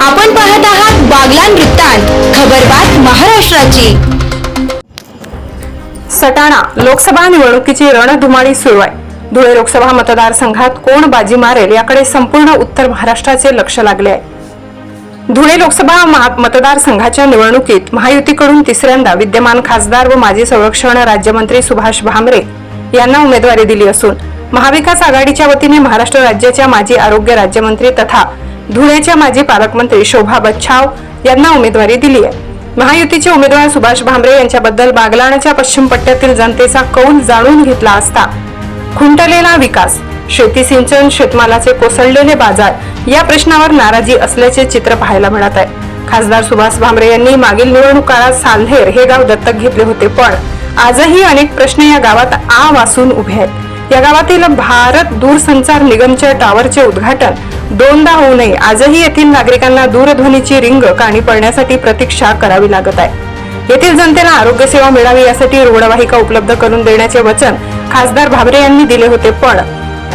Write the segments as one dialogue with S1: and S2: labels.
S1: आपण पाहत आहात बागलान वृत्तांत खबरबात महाराष्ट्राची.
S2: सटाणा लोकसभा निवडणुकीची रणधुमाळी सुरू आहे धुळे लोकसभा मतदारसंघात कोण बाजी मारेल याकडे संपूर्ण उत्तर महाराष्ट्राचे लक्ष लागले आहे. धुळे लोकसभा मतदारसंघाच्या निवडणुकीत महायुतीकडून तिसऱ्यांदा विद्यमान खासदार व माजी संरक्षण राज्यमंत्री सुभाष भामरे यांना उमेदवारी दिली असून महाविकास आघाडीच्या वतीने महाराष्ट्र राज्याच्या माजी आरोग्य राज्यमंत्री तथा धुळेच्या माजी पालकमंत्री शोभा बच्छाव यांना उमेदवारी दिली आहे. महायुतीचे उमेदवार सुभाष भामरे यांच्याबद्दल बागलाणाच्या पश्चिम पट्ट्यातील जनतेचा कौल जाणून घेतला असता. खुंटलेला विकास शेती सिंचन शेतमालाचे कोसळलेले बाजार या प्रश्नावर नाराजी असल्याचे चित्र पाहायला मिळत आहे. खासदार सुभाष भामरे यांनी मागील निवडणूक काळात साल्हेर हे गाव दत्तक घेतले होते पण आजही अनेक प्रश्न या गावात आ वासून उभे आहेत. या गावातील भारत दूरसंचार निगमच्या टॉवरचे उद्घाटन दोनदा होऊ नये. आजही येथील नागरिकांना दूरध्वनीची रिंग काणी पडण्यासाठी प्रतीक्षा करावी लागत आहे. येथील जनतेला आरोग्य सेवा मिळावी यासाठी रुग्णवाहिका उपलब्ध करून देण्याचे वचन खासदार भाबरे यांनी दिले होते पण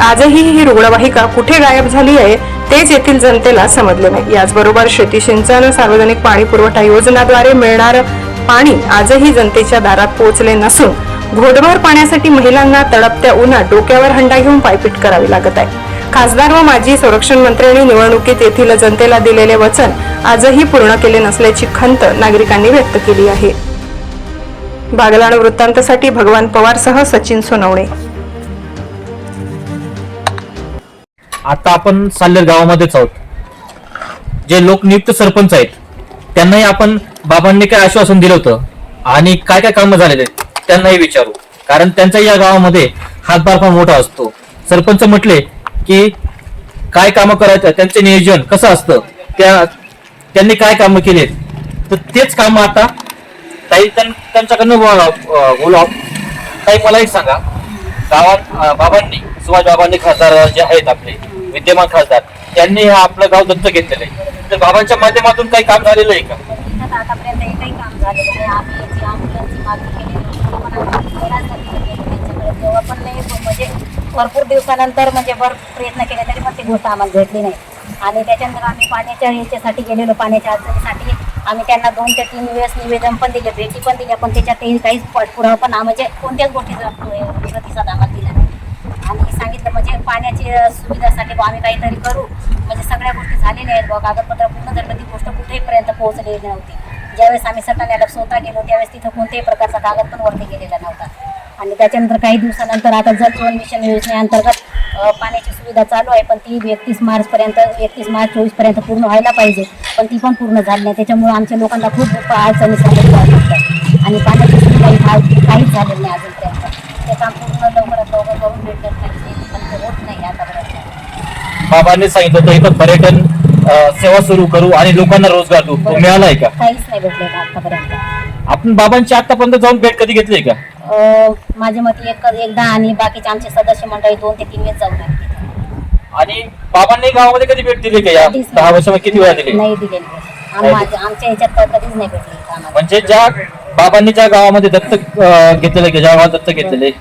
S2: आजही ही रुग्णवाहिका कुठे गायब झाली आहे तेच येथील जनतेला समजले नाही. याचबरोबर शेती सिंचन सार्वजनिक पाणी पुरवठा योजनाद्वारे मिळणार पाणी आजही जनतेच्या दारात पोहोचले नसून घोडभर पाण्यासाठी महिलांना तडपत्या उन्हात डोक्यावर हंडा घेऊन पायपीट करावी लागत आहे. खासदार व माजी संरक्षण मंत्र्यांनी निवडणुकीत येथील जनतेला दिलेले वचन आजही पूर्ण केले नसल्याची खंत नागरिकांनी व्यक्त केली आहे. बागलाण वृत्तांतसाठी भगवान पवारसह सचिन सोनवणे.
S3: आता आपण साल्लेर गावामध्येच आहोत. जे लोकनियुक्त सरपंच आहेत त्यांनाही आपण बाबांनी काय आश्वासन दिलं होतं आणि काय काय कामं झालेले आहेत त्यांनाही विचारू. कारण त्यांचा या गावामध्ये हातभार फार मोठा असतो. सरपंच म्हटले की काय कामं करायचं त्यांचं नियोजन कसं असतं त्या त्यांनी काय कामं केलेत. तर तेच कामं आता ताई त्यां- त्यांच्याकडनं बोलाव ताई मला एक सांगा. गावात बाबांनी सुभाष बाबांनी खासदार जे आहेत आपले विद्यमान खासदार त्यांनी आपलं गाव दत्त घेतलेलं आहे. तर बाबांच्या माध्यमातून काही काम झालेलं आहे का?
S4: आतापर्यंत भरपूर दिवसानंतर म्हणजे भर प्रयत्न केले तरी पण ती गोष्ट आम्हाला भेटली नाही. आणि त्याच्यानंतर आम्ही पाण्याच्या याच्यासाठी गेलेलो पाण्याच्या अडचणीसाठी. आम्ही त्यांना दोन ते तीन वेळेस निवेदन पण दिले भेटी पण दिल्या पण त्याच्यातही काहीच पाठपुरावा पण म्हणजे कोणत्याच गोष्टीचा प्रतिसाद आम्हाला दिला नाही. आणि सांगितलं म्हणजे पाण्याची सुविधासाठी आम्ही काहीतरी करू. म्हणजे सगळ्या गोष्टी झालेल्या आहेत बघ कागदपत्र पूर्ण झालं ती गोष्ट कुठेपर्यंत पोहोचलेली नव्हती. ज्यावेळेस आम्ही सटाण्याला स्वतः गेलो त्यावेळेस तिथं कोणत्याही प्रकारचा कागद पण वरती गेलेला नव्हता. आणि त्याच्यानंतर काही दिवसानंतर आता जल जीवन मिशन योजनेअंतर्गत पाण्याची सुविधा चालू आहे पण ती एकतीस मार्चपर्यंत एकतीस मार्च चोवीसपर्यंत पूर्ण व्हायला पाहिजे. पण ती पण पूर्ण झाली नाही. त्याच्यामुळे आमच्या लोकांना खूप अडचणी आहेत आणि पाण्याची सुविधा काहीच झालेली नाही अजूनपर्यंत. ते काम पूर्ण लवकरात लवकर करून भेटलं पाहिजे पण ते होत नाही आतापर्यंत.
S3: बाबांनी सांगितलं होतं इथं पर्यटन सेवा सुरू करू आणि लोकांना रोजगार देऊ. मिळालाय का?
S4: काहीच नाही भेटलं आतापर्यंत.
S3: आपण बाबांची आतापर्यंत जाऊन भेट कधी घेतली का?
S4: अं, माझ्या मते एक एकदा आणि बाकीचे आमचे सदस्य मंडळी दोन ते तीन वेळेस जाऊन आले तिथे.
S3: आणि बाबांनी गावामध्ये कधी भेट दिली का? या
S4: कधीच
S3: दहा. वर्षामध्ये किती वेळा दिली?
S4: नाही दिलेली आम- माझ्या- आमच्या ह्याच्यात तर कधीच नाही भेटली इथं आम्हाला.
S3: म्हणजे ज्या बाबांनी ज्या गावामध्ये दत्तक अं, घेतलेलं आहे, ज्या गावात दत्तक घेतलेले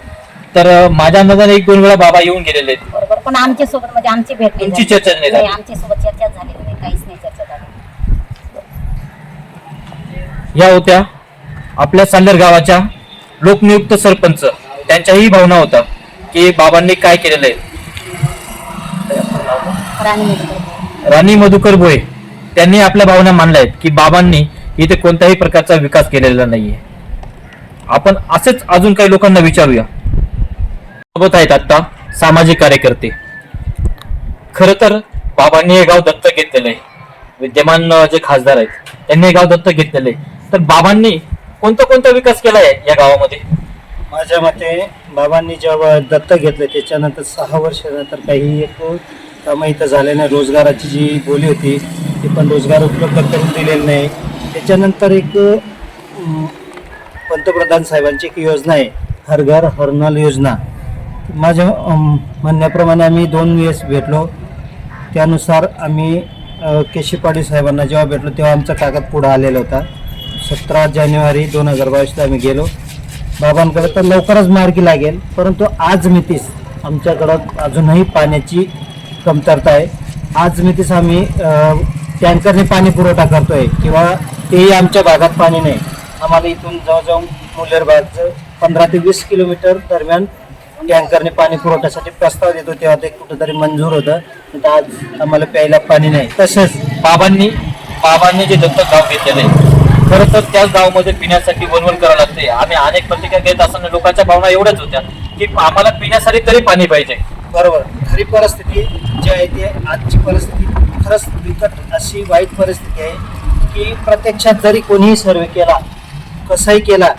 S3: तर अं, माझ्या अंदाजाने एक दोन वेळा बाबा येऊन गेलेले आहेत.
S4: बरोबर. पण आमच्यासोबत म्हणजे आमची भेट नाही
S3: तुमची
S4: झाली.
S3: चर्चा नाही झाली.
S4: आमच्यासोबत चर्चा झालेली नाही. काहीच नाही चर्चा झाली.
S3: या होत्या आपल्या साल्हेर गावाच्या लोकनियुक्त सरपंच त्यांच्याही भावना होता की बाबांनी काय केलेलं आहे?
S4: राणी
S3: मधुकर भोये त्यांनी आपल्या भावना मांडल्या आहेत की बाबांनी इथे कोणत्याही प्रकारचा विकास केलेला नाहीये. आपण असेच अजून काही लोकांना विचारूया. सोबत आहेत आता सामाजिक कार्यकर्ते. खर तर बाबांनी हे गाव दत्तक घेतलेलं आहे. विद्यमान जे खासदार आहेत त्यांनी हे गाव दत्तक घेतलेलं आहे. तर बाबांनी कोणता कोणता विकास केलाय या गावामध्ये?
S5: माझ्या मते बाबांनी जेव्हा दत्तक घेतलं त्याच्यानंतर सहा वर्षानंतर काही एक कामं इथं झाले नाही. रोजगाराची जी बोली होती ती पण रोजगार उपलब्ध करून दिलेली नाही. त्याच्यानंतर एक पंतप्रधान साहेबांची एक योजना आहे हर घर हर नल योजना. माझ्या म्हणण्याप्रमाणे आम्ही दोन वेळेस भेटलो. त्यानुसार आम्ही अ, साहेबांना जेव्हा भेटलो तेव्हा आमचा कागद पुढं आलेला होता. सतरा जानेवारी दोन हजार बावीसला आम्ही गेलो. बाबांकडे तर लवकरच मार्गी लागेल परंतु आज मितीस आमच्याकडं अजूनही पाण्याची कमतरता आहे. आज मितीस आम्ही टँकरने पाणी पुरवठा करतो आहे किंवा तेही आमच्या भागात पाणी नाही. आम्हाला इथून जवळजवळ मुलेरबागचं पंधरा ते वीस किलोमीटर दरम्यान टँकरने पाणी पुरवठ्यासाठी प्रस्ताव देतो तेव्हा ते कुठंतरी मंजूर होतं. आज आम्हाला प्यायला पाणी नाही. तसंच
S3: बाबांनी बाबांनी जे दत्तक गाव घेतलेलं आहे खरं तर त्याच गावामध्ये पिण्यासाठी वणवण करावं लागते आम्ही अनेक प्रतिक्रिया घेत असताना लोकांच्या भावना एवढ्याच होत्या की आम्हाला पिण्यासाठी तरी पाणी पाहिजे.
S5: बरोबर. खरी परिस्थिती जी आहे ती आजची परिस्थिती खरंच बिकट अशी वाईट परिस्थिती आहे की प्रत्यक्षात जरी कोणीही सर्वे केला कसाही केला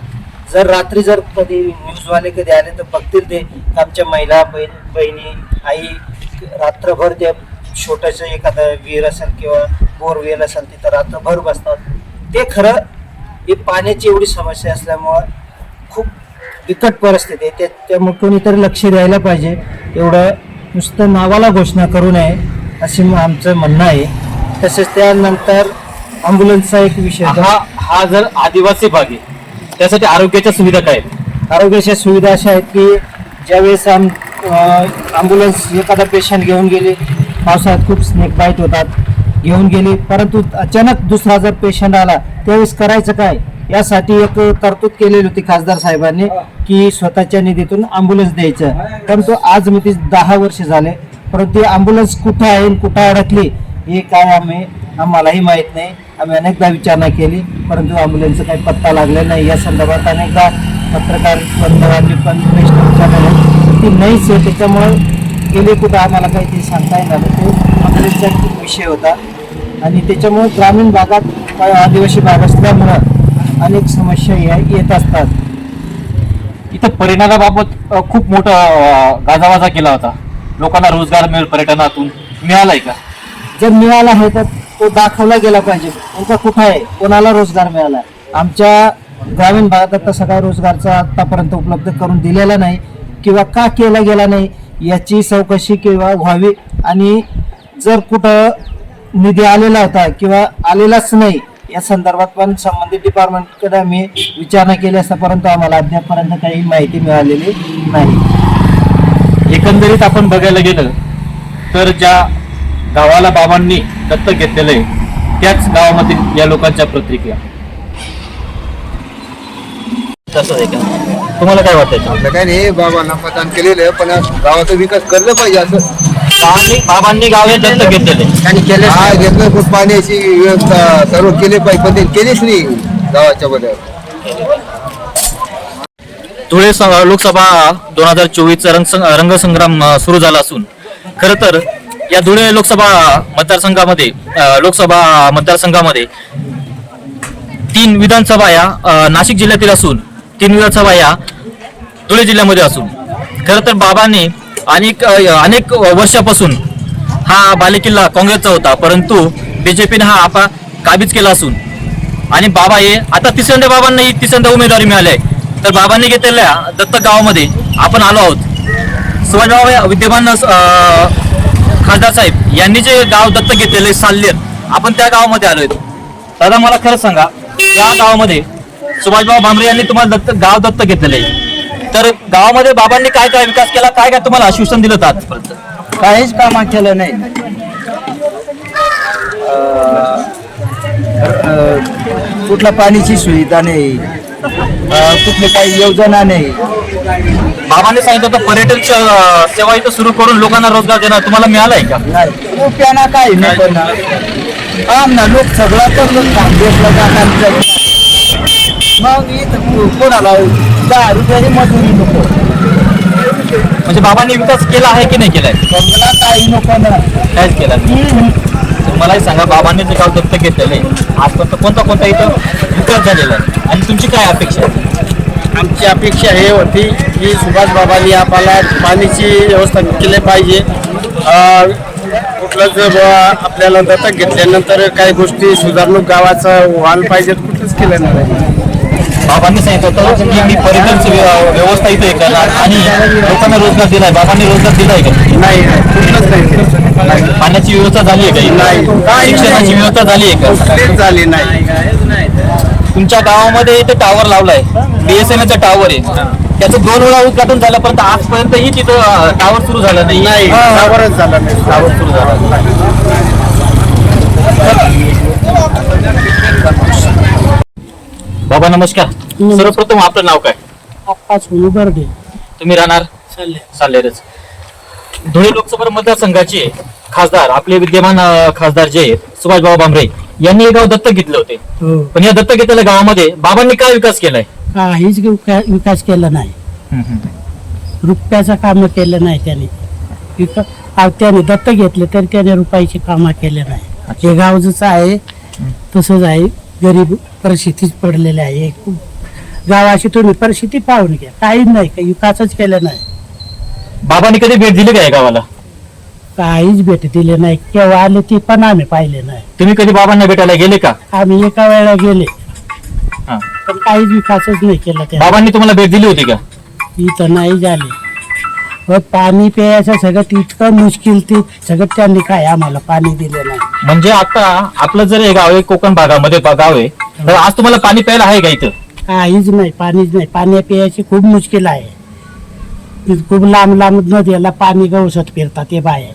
S5: जर रात्री जर कधी न्यूजवाले कधी आले तर बघतील ते आमच्या महिला बहीण बहिणी आई रात्रभर त्या छोटंसं एखादं विहीर असेल किंवा बोरवेल असेल तिथं रात्रभर बसतात. ते खरं ही पाण्याची एवढी समस्या असल्यामुळं खूप बिकट परिस्थिती आहे. त्या- त्यामुळे कोणीतरी लक्ष द्यायला पाहिजे. एवढं नुसतं नावाला घोषणा करू नये म- आमचं म्हणणं आहे. तसेच त्यानंतर अँब्युलन्सचा एक विषय.
S3: हा हा जर आदिवासी भाग आहे त्यासाठी आरोग्याच्या सुविधा काय आहेत?
S5: आरोग्याच्या सुविधा अशा आहेत की ज्यावेळेस आम ॲम्ब्युलन्स एखादा पेशंट घेऊन गेले पावसाळ्यात खूप स्नेक बाईट होतात. घेऊन गेली. परंतु अचानक दुसरा जर पेशंट आला त्यावेळेस करायचं काय? यासाठी एक तरतूद केलेली होती खासदार साहेबांनी की स्वतःच्या निधीतून अँब्युलन्स द्यायचं. परंतु आज मी ती दहा वर्ष झाले. परंतु ती अँब्युलन्स कुठं आहे कुठं अडकली हे काय आम्ही आम्हालाही माहीत नाही. आम्ही अनेकदा विचारणा केली परंतु अँब्युलन्सचा काही पत्ता लागला नाही. या संदर्भात अनेकदा पत्रकार बंधवांनी पण प्रश्न विचारले ती नाहीच आहे त्याच्यामुळं गेले कुठं आम्हाला काही ते सांगता येणार. तो अँब्युलन्सचा खूप विषय होता. आणि त्याच्यामुळे ग्रामीण भागात आदिवासी भाग असल्यामुळं अनेक समस्या या येत असतात.
S3: इथं परिणामाबाबत अ, खूप मोठा गाजावाजा केला होता. लोकांना रोजगार मिळेल पर्यटनातून. मिळालाय का?
S5: जर मिळाला आहे तर तो दाखवला गेला पाहिजे. नेमका कुठं आहे? कोणाला रोजगार मिळाला? आमच्या ग्रामीण भागात तसा काय रोजगारचा आतापर्यंत उपलब्ध करून दिलेला नाही किंवा का केला गेला नाही याची चौकशी किंवा व्हावी आणि जर कुठं निधी आलेला होता किंवा आलेलाच नाही या संदर्भात पण संबंधित डिपार्टमेंटकडे आम्ही विचारणा केली असता परंतु आम्हाला अद्यापपर्यंत काही माहिती मिळालेली नाही.
S3: एकंदरीत आपण बघायला गेलं तर ज्या गावाला बाबांनी दत्तक घेतलेलं आहे त्याच गावामधील या लोकांच्या प्रतिक्रिया. तसं आहे का? तुम्हाला काय वाटतं
S6: आपलं काय नाही बाबांना मतदान केलेलं आहे पण गावाचा विकास करलं पाहिजे असं.
S3: बाबांनी बाबांनी गाव हे दत्तक घेतलेले.
S6: त्यांनी केलं हा घेतलं. खूप पाण्याची व्यवस्था सर्व केली पाहिजे पण ते केलीच नाही गावाच्या मध्ये
S3: धुळे स- लोकसभा दोन हजार चोवीसचा रंग रंगसंग्राम अ, सुरू झाला असून खरं तर या धुळे लोकसभा मतदारसंघामध्ये अ, लोकसभा मतदारसंघामध्ये तीन विधानसभा या अ, नाशिक जिल्ह्यातील असून तीन विधानसभा या धुळे जिल्ह्यामध्ये असून खरं तर बाबांनी अनेक अनेक वर्षापासून हा बालेकिल्ला काँग्रेसचा होता परंतु बीजेपीने हा आपा काबीज केला असून. आणि बाबा हे आता तिसऱ्यांदा बाबांना ही तिसऱ्यांदा उमेदवारी मिळाली आहे. तर बाबांनी घेतलेल्या दत्तक गावामध्ये आपण आलो आहोत. सुभाषबाबा विद्यमान खासदार साहेब यांनी जे गाव दत्त घेतलेले साल्लेर आपण त्या गावामध्ये आलोय. दादा मला खरं सांगा या गावामध्ये सुभाषबाबा भामरे यांनी तुम्हाला दत्त गाव दत्त घेतलेलं आहे. तर गावामध्ये बाबांनी काय काय विकास केला? काय काय तुम्हाला आश्वासन दिलं होतं आजपर्यंत
S5: काहीच कामा केलं नाही. कुठल्या पाण्याची सुविधा नाही. कुठली काही योजना नाही.
S3: बाबांनी सांगितलं होतं पर्यटन सेवा इथं सुरू करून लोकांना रोजगार देणार. तुम्हाला मिळाला आहे का
S5: रुपयाना काही नाही पण आमना लोक सगळा तर लोक काँग्रेसला जाणार मग इथं कोणाला मजुरी नको
S3: म्हणजे बाबांनी विकास केला आहे की नाही केलाय
S5: बंगला काही नको ना.
S3: काहीच केला नाही. तर मलाही सांगा बाबांनी जे गाव दत्तक घेतलेलं आहे आजपर्यंत कोणता कोणता इथं विकास झालेला आहे? आणि तुमची काय अपेक्षा आहे?
S7: आमची अपेक्षा हे होती की सुभाष बाबांनी आपल्याला पाण्याची व्यवस्था केली पाहिजे. अ, कुठलं जर आपल्याला दत्तक घेतल्यानंतर काही गोष्टी सुधारणूक गावाचं व्हायला पाहिजेत कुठंच केलं नाही.
S3: बाबांनी सांगितलं होतं की मी पर्यटन व्यवस्था इथे हे करणार आणि लोकांना रोजगार दिलाय बाबांनी रोजगार दिलाय का?
S7: नाही
S3: पाण्याची व्यवस्था झाली आहे का? शिक्षणाची व्यवस्था झाली आहे का?
S7: झाले नाही.
S3: तुमच्या गावामध्ये इथे टावर लावलाय. बीएसएनएलचा टावर आहे. त्याचं दोन वेळा उद्घाटन झालं परंतु आजपर्यंतही तिथं टावर सुरू झालं नाही.
S7: नाही. त्यावरच झालं नाही.
S3: टावर सुरू झालं. बाबा नमस्कार. सर्वप्रथम आपलं नाव काय?
S8: आप्पा सोनू बर्डे
S3: तुम्ही राहणार?
S8: चालले.
S3: चालेलच धुळे लोकसभा मतदारसंघाचे खासदार आपले विद्यमान अं, खासदार जे आहेत, सुभाषबाबा भामरे यांनी हे गाव दत्तक घेतले होते.
S8: हो.
S3: पण या दत्तक घेतलेल्या गावामध्ये बाबांनी काय विकास केलाय?
S8: काहीच विका- विकास केला नाही. रुपयाचं काम केलं नाही त्याने. विका आ, त्याने दत्त घेतले तरी त्याने रुपयाची कामं केले नाही. हे गाव जसं आहे तसंच आहे. गरीब परिस्थितीच पडलेली आहे. खूप गावाची तुम्ही परिस्थिती पाहून घ्या. काहीच नाही काही विकासच केला नाही.
S3: बाबांनी कधी भेट दिली काय गावाला?
S8: काहीच भेट दिले नाही. केव्हा आले ते पण आम्ही पाहिले नाही.
S3: तुम्ही कधी बाबांना भेटायला गेले का?
S8: आम्ही एका वेळेला गेले.
S3: हा.
S8: पण काहीच विकासच नाही केला त्या
S3: बाबांनी तुम्हाला भेट दिली होती का?
S8: इथं नाही झाले. व पाणी प्यायचं सगळं इतकं मुश्किल ते सगळं त्यांनी काय आम्हाला पाणी दिलं नाही.
S3: म्हणजे आता आपलं जर हे गाव आहे कोकण भागामध्ये बा- गाव आहे तर आज तुम्हाला पाणी प्यायला आहे का इथं?
S8: काहीच नाही पाणीच नाही. पाणी प्यायची खूप मुश्किल आहे. खूप लांब लांब नद्याला पाणी गवसत फिरतात ते बाहेर.